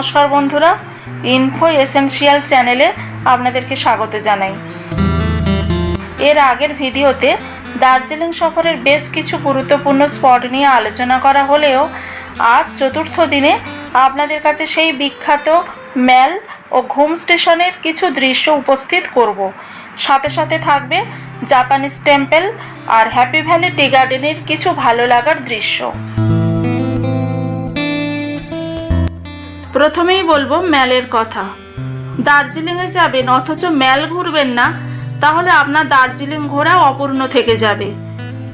নমস্কার বন্ধুরা info essential চ্যানেলে আপনাদেরকে স্বাগত জানাই। এর আগের ভিডিওতে দার্জিলিং সফরের বেশ কিছু গুরুত্বপূর্ণ স্পট নিয়ে আলোচনা করা হলেও আজ চতুর্থ দিনে আপনাদের কাছে সেই বিখ্যাত ম্যাল ও ঘুম স্টেশনের কিছু দৃশ্য উপস্থিত করব। সাথে সাথে থাকবে জাপানিজ টেম্পল আর হ্যাপি ভ্যালি টি গার্ডেনের কিছু ভালো লাগার দৃশ্য। প্রথমেই বলব ম্যালের কথা। দার্জিলিংয়ে যাবেন, অথচ ম্যাল ঘুরবেন না, তাহলে আপনার দার্জিলিং ঘোরা অপূর্ণ থেকে যাবে।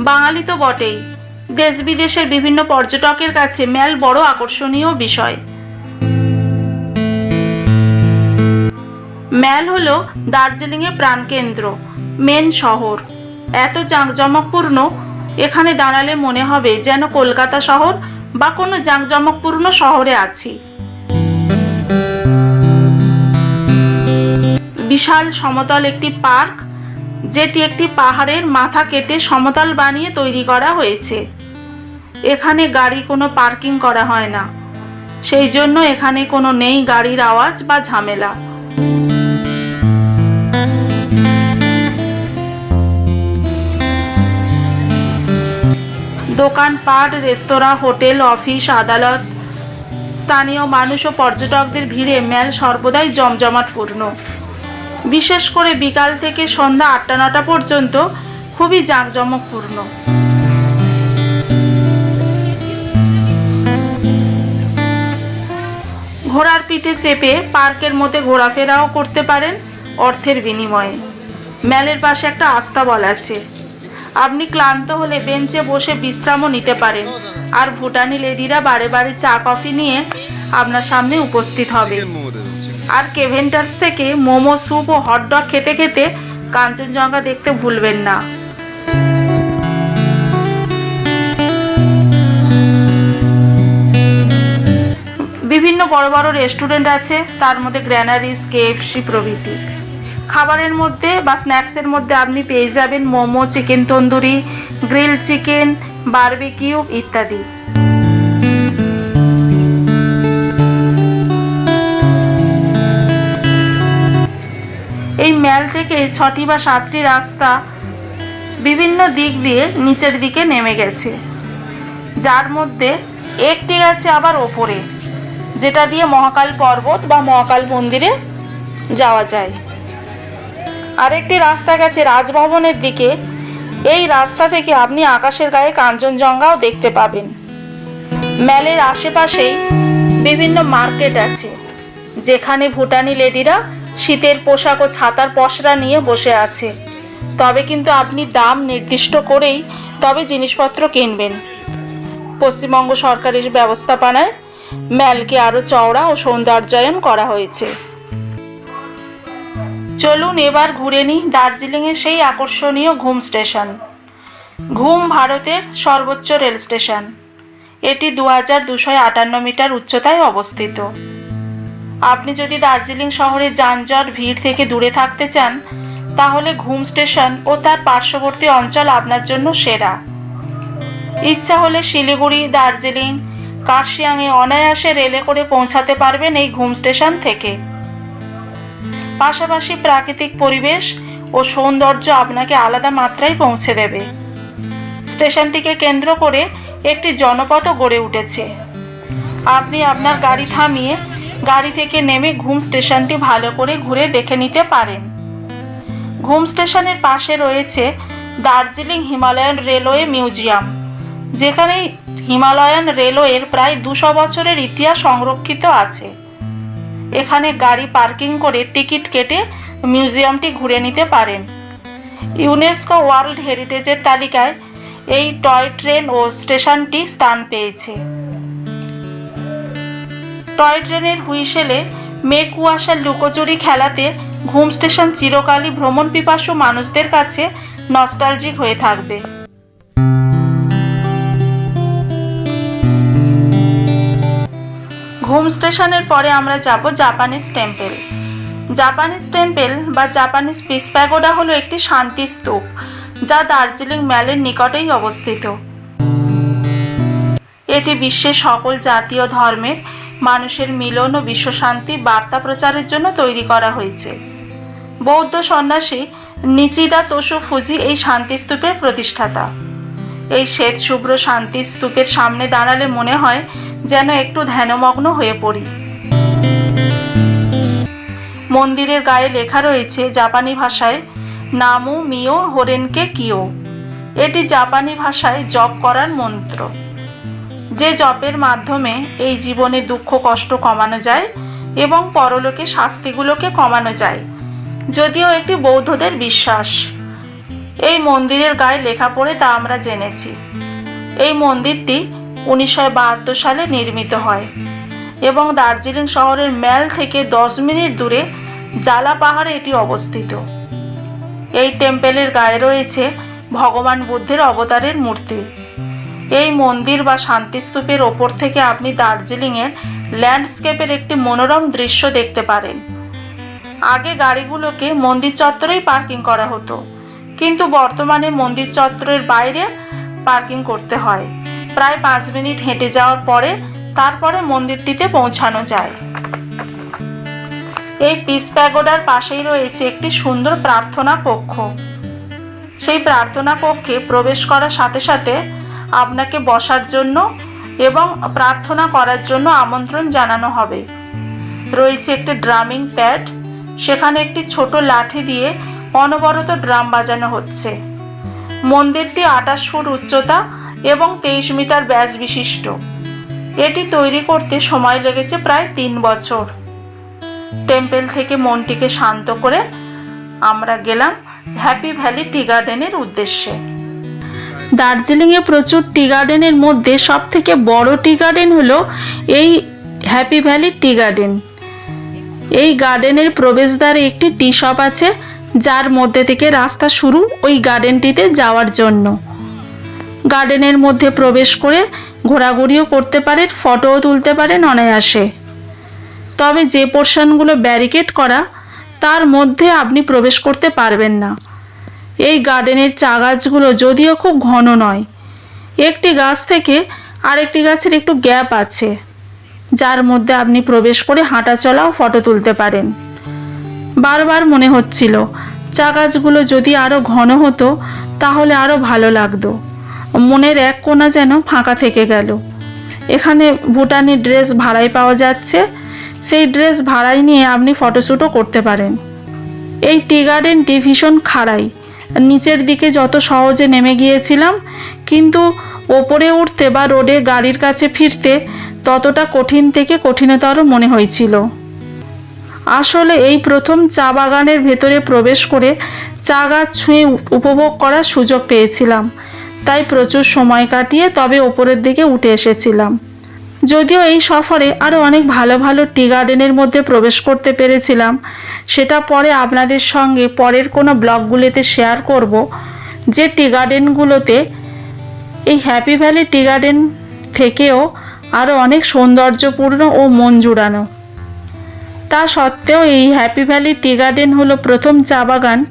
বাঙালি তো বটেই। দেশ বিদেশের বিভিন্ন পর্যটকের কাছে ম্যাল বড় আকর্ষণীয় বিষয়। ম্যাল হলো দার্জিলিংয়ের প্রাণকেন্দ্র, মেন শহর। এত জাঁকজমকপূর্ণ, এখানে দাঁড়ালে মনে হবে যেন কলকাতা শহর বা কোনো জাঁকজমকপূর্ণ শহরে আছি। বিশাল সমতল একটি পার্ক, যেটি একটি পাহাড়ের মাথা কেটে সমতল বানিয়ে তৈরি করা হয়েছে। এখানে গাড়ি কোনো পার্কিং করা হয় না। সেই জন্য এখানে কোনো নেই গাড়ির আওয়াজ বা ঝামেলা। দোকানপাট, রেস্তোরাঁ, হোটেল, অফিস, আদালত, স্থানীয় মানুষ ও পর্যটকদের ভিড়ে ম্যাল সর্বদাই জমজমাটপূর্ণ। বিশেষ করে বিকাল থেকে সন্ধ্যা আটটা, নটা পর্যন্ত খুবই জাঁকজমকপূর্ণ। ঘোড়ার পিঠে চেপে পার্কের মধ্যে ঘোরাফেরাও করতে পারেন অর্থের বিনিময়ে। ম্যালের পাশে একটা আস্তাবল আছে। আপনি ক্লান্ত হলে বেঞ্চে বসে বিশ্রামও নিতে পারেন। আর ভুটানি লেডিরা বারে বারে চা, কফি নিয়ে আপনার সামনে উপস্থিত হবে। আর কেভেন্টার্স থেকে মোমো, স্যুপ ও হটডগ খেতে খেতে কাঞ্চনজঙ্ঘা দেখতে ভুলবেন না। বিভিন্ন বড় বড় রেস্টুরেন্ট আছে, তার মধ্যে গ্র্যানারিস কেএফসি প্রভৃতি। খাবারের মধ্যে বা স্ন্যাক্সের মধ্যে আপনি পেয়ে যাবেন momo chicken tandoori grill chicken barbecue ইত্যাদি। এই ম্যাল থেকে ছটি বা সাতটি রাস্তা বিভিন্ন দিক দিয়ে নিচের দিকে নেমে গেছে। যার মধ্যে একটি গেছে আবার ওপরে, যেটা দিয়ে মহাকাল পর্বত বা মহাকাল মন্দিরে যাওয়া যায়। আরেকটি রাস্তা গেছে রাজভবনের দিকে। এই রাস্তা থেকে আপনি আকাশের গায়ে কাঞ্চনজঙ্ঘাও দেখতে পাবেন। ম্যালের আশেপাশেই বিভিন্ন মার্কেট আছে, যেখানে ভুটানি লেডিরা শীতের পোশাক ও ছাতার পসরা নিয়ে বসে আছে। তবে কিন্তু আপনি দাম নির্দিষ্ট করেই তবে জিনিসপত্র কিনবেন। পশ্চিমবঙ্গ সরকারের ব্যবস্থাপনায় ম্যালকে আরও চওড়া ও সৌন্দর্যায়ন করা হয়েছে। চলুন এবার ঘুরে নিই দার্জিলিংয়ের সেই আকর্ষণীয় ঘুম স্টেশন। ঘুম ভারতের সর্বোচ্চ রেল স্টেশন। এটি দু হাজার দুশো আটান্ন মিটার উচ্চতায় অবস্থিত। আপনি যদি দার্জিলিং শহরে যানজট, ভিড় থেকে দূরে থাকতে চান, তাহলে ঘুম স্টেশন ও তার পার্শ্ববর্তী অঞ্চল আপনার জন্য সেরা। ইচ্ছা হলে শিলিগুড়ি, দার্জিলিং, কার্শিয়াংয়ে অনায়াসে রেলে করে পৌঁছাতে পারবেন এই ঘুম স্টেশন থেকে। পাশাপাশি প্রাকৃতিক পরিবেশ ও সৌন্দর্য আপনাকে আলাদা মাত্রায় পৌঁছে দেবে। স্টেশনটিকে কেন্দ্র করে একটি জনপথও গড়ে উঠেছে। আপনি আপনার গাড়ি থামিয়ে গাড়ি থেকে নেমে ঘুম স্টেশনটি ভালো করে ঘুরে দেখে নিতে পারেন। ঘুম স্টেশনের পাশে রয়েছে দার্জিলিং হিমালয়ান রেলওয়ে মিউজিয়াম, যেখানে হিমালয়ান রেলওয়ের প্রায় দুশো বছরের ইতিহাস সংরক্ষিত আছে। এখানে গাড়ি পার্কিং করে টিকিট কেটে মিউজিয়ামটি ঘুরে নিতে পারেন। ইউনেস্কো ওয়ার্ল্ড হেরিটেজের তালিকায় এই টয় ট্রেন ও স্টেশনটি স্থান পেয়েছে। টয় ট্রেনের হুইসেলে মেঘ কুয়াশার লুকোচুরি খেলাতে ঘুম স্টেশন চিরকালই ভ্রমণ পিপাসু মানুষদের কাছে নস্টালজিক হয়ে থাকবে। ঘুম স্টেশনের পরে আমরা যাব জাপানিজ টেম্পেল। জাপানিজ টেম্পল বা জাপানিজ পিস প্যাগোডা হলো একটি শান্তি স্তূপ, যা দার্জিলিং ম্যালের নিকটেই অবস্থিত। এটি বিশ্বের সকল জাতীয় ধর্মের মানুষের মিলন ও বিশ্বশান্তি বার্তা প্রচারের জন্য তৈরি করা হয়েছে। বৌদ্ধ সন্ন্যাসী নিচিদা তোষু ফুজি এই শান্তিস্তূপের প্রতিষ্ঠাতা। এই শ্বেত শুভ্র শান্তি স্তূপের সামনে দাঁড়ালে মনে হয় যেন একটু ধ্যানমগ্ন হয়ে পড়ি। মন্দিরের গায়ে লেখা রয়েছে জাপানি ভাষায়, নামু মিও হোরেনকে কিও। এটি জাপানি ভাষায় জপ করার মন্ত্র। যে জপের মাধ্যমে এই জীবনে দুঃখ, কষ্ট কমানো যায় এবং পরলোকে শাস্তিগুলোকে কমানো যায়, যদিও একটি বৌদ্ধদের বিশ্বাস। এই মন্দিরের গায়ে লেখা পড়ে তা আমরা জেনেছি। এই মন্দিরটি উনিশশো বাহাত্তর সালে নির্মিত হয় এবং দার্জিলিং শহরের ম্যাল থেকে দশ মিনিট দূরে জালা পাহাড়ে এটি অবস্থিত। এই টেম্পেলের গায়ে রয়েছে ভগবান বুদ্ধের অবতারের মূর্তি। এই মন্দির বা শান্তিস্তূপের ওপর থেকে আপনি দার্জিলিংয়ের ল্যান্ডস্কেপের একটি মনোরম দৃশ্য দেখতে পারেন। আগে গাড়িগুলোকে মন্দির চত্বরেই পার্কিং করা হতো, কিন্তু বর্তমানে মন্দির চত্বরের বাইরে পার্কিং করতে হয়। প্রায় পাঁচ মিনিট হেঁটে যাওয়ার পরে তারপরে মন্দিরটিতে পৌঁছানো যায়। এই পিস প্যাগোডার পাশেই রয়েছে একটি সুন্দর প্রার্থনা কক্ষ। সেই প্রার্থনা কক্ষে প্রবেশ করার সাথে সাথে আপনাকে বসার জন্য এবং প্রার্থনা করার জন্য আমন্ত্রণ জানানো হবে। রয়েছে একটি ড্রামিং প্যাড সেখানে একটি ছোট লাঠি দিয়ে অনবরত ড্রাম বাজানো হচ্ছে। মন্দিরটি আটাশ ফুট উচ্চতা এবং তেইশ মিটার ব্যাস বিশিষ্ট। এটি তৈরি করতে সময় লেগেছে প্রায় তিন বছর। টেম্পেল থেকে মনটিকে শান্ত করে আমরা গেলাম হ্যাপি ভ্যালি টি গার্ডেনের উদ্দেশ্যে। দার্জিলিংয়ে প্রচুর টি গার্ডেনের মধ্যে সব থেকে বড় টি গার্ডেন হলো এই হ্যাপি ভ্যালি টি গার্ডেন। এই গার্ডেনের প্রবেশদ্বারে একটি টি শপ আছে, যার মধ্যে থেকে রাস্তা শুরু ওই গার্ডেনটিতে যাওয়ার জন্য। গার্ডেনের মধ্যে প্রবেশ করে ঘোরাঘুরিও করতে পারেন, ফটোও তুলতে পারেন অনায়াসে। তবে যে পোর্শনগুলো ব্যারিকেড করা, তার মধ্যে আপনি প্রবেশ করতে পারবেন না। এই গার্ডেনের চা গাছগুলো যদিও খুব ঘন নয়। একটি গাছ থেকে আরেকটি গাছের একটু গ্যাপ আছে, যার মধ্যে আপনি প্রবেশ করে হাঁটা চলাও ফটো তুলতে পারেন। বারবার মনে হচ্ছিল চা গাছগুলো যদি আরও ঘন হতো, তাহলে আরও ভালো লাগতো। মনের এক কোণা যেন ফাঁকা থেকে গেল। এখানে ভুটানি ড্রেস ভাড়ায় পাওয়া যাচ্ছে, সেই ড্রেস ভাড়ায় নিয়ে আপনি ফটোশ্যুটও করতে পারেন। এই টি গার্ডেনটি ভীষণ খাড়াই। নিচের দিকে যত সহজে নেমে গিয়েছিলাম, কিন্তু ওপরে উঠতে বা রোডে গাড়ির কাছে ফিরতে ততটা কঠিন থেকে কঠিনতর মনে হয়েছিল। আসলে এই প্রথম চা বাগানের ভেতরে প্রবেশ করে চা গাছ ছুঁয়ে উপভোগ করার সুযোগ পেয়েছিলাম। তাই প্রচুর সময় কাটিয়ে তবে ওপরের দিকে উঠে এসেছিলাম। যদিও এই সফরে আরও অনেক ভালো ভালো টি গার্ডেনের মধ্যে প্রবেশ করতে পেরেছিলাম। সেটা পরে আপনাদের সঙ্গে পরের কোনো ব্লগগুলিতে শেয়ার করব। যে টি গার্ডেনগুলোতে এই হ্যাপি ভ্যালি টি গার্ডেন থেকেও আরও অনেক সৌন্দর্যপূর্ণ ও মন জুড়ানো। তা সত্ত্বেও এই হ্যাপি ভ্যালি টি গার্ডেন হলো প্রথম চা বাগান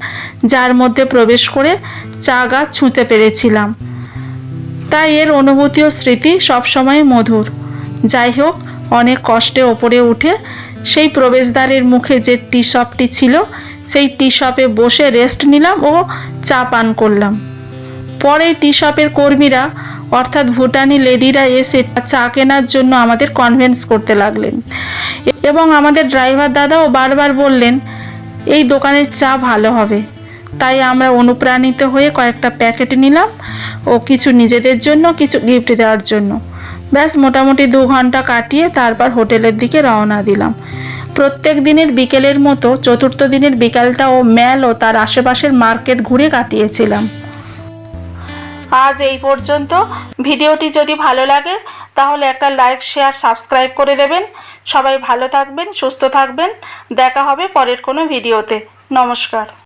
যার মধ্যে প্রবেশ করে চা গাছ ছুঁতে পেরেছিলাম। তাই এর অনুভূতি ও স্মৃতি সবসময় মধুর। যাই হোক অনেক কষ্টে ওপরে উঠে সেই প্রবেশদ্বারের মুখে যে টি শপটি ছিল, সেই টি শপে বসে রেস্ট নিলাম ও চা পান করলাম। পরে টি শপের কর্মীরা, অর্থাৎ ভুটানি লেডিরা এসে চা কেনার জন্য আমাদের কনভেন্স করতে লাগলেন। এবং আমাদের ড্রাইভার দাদাও বারবার বললেন, এই দোকানের চা ভালো হবে। তাই আমরা অনুপ্রাণিত হয়ে কয়েকটা প্যাকেট নিলাম ও কিছু নিজেদের জন্য, কিছু গিফট দেওয়ার জন্য। ব্যাস, মোটামুটি দু ঘণ্টা কাটিয়ে তারপর হোটেলের দিকে রওনা দিলাম। প্রত্যেক দিনের বিকেলের মতো চতুর্থ দিনের বিকালটা ও ম্যাল ও তার আশেপাশের মার্কেট ঘুরে কাটিয়েছিলাম। আজ এই পর্যন্ত। ভিডিওটি যদি ভালো লাগে, তাহলে একটা লাইক, শেয়ার, সাবস্ক্রাইব করে দেবেন। সবাই ভালো থাকবেন, সুস্থ থাকবেন। দেখা হবে পরের কোনো ভিডিওতে। নমস্কার।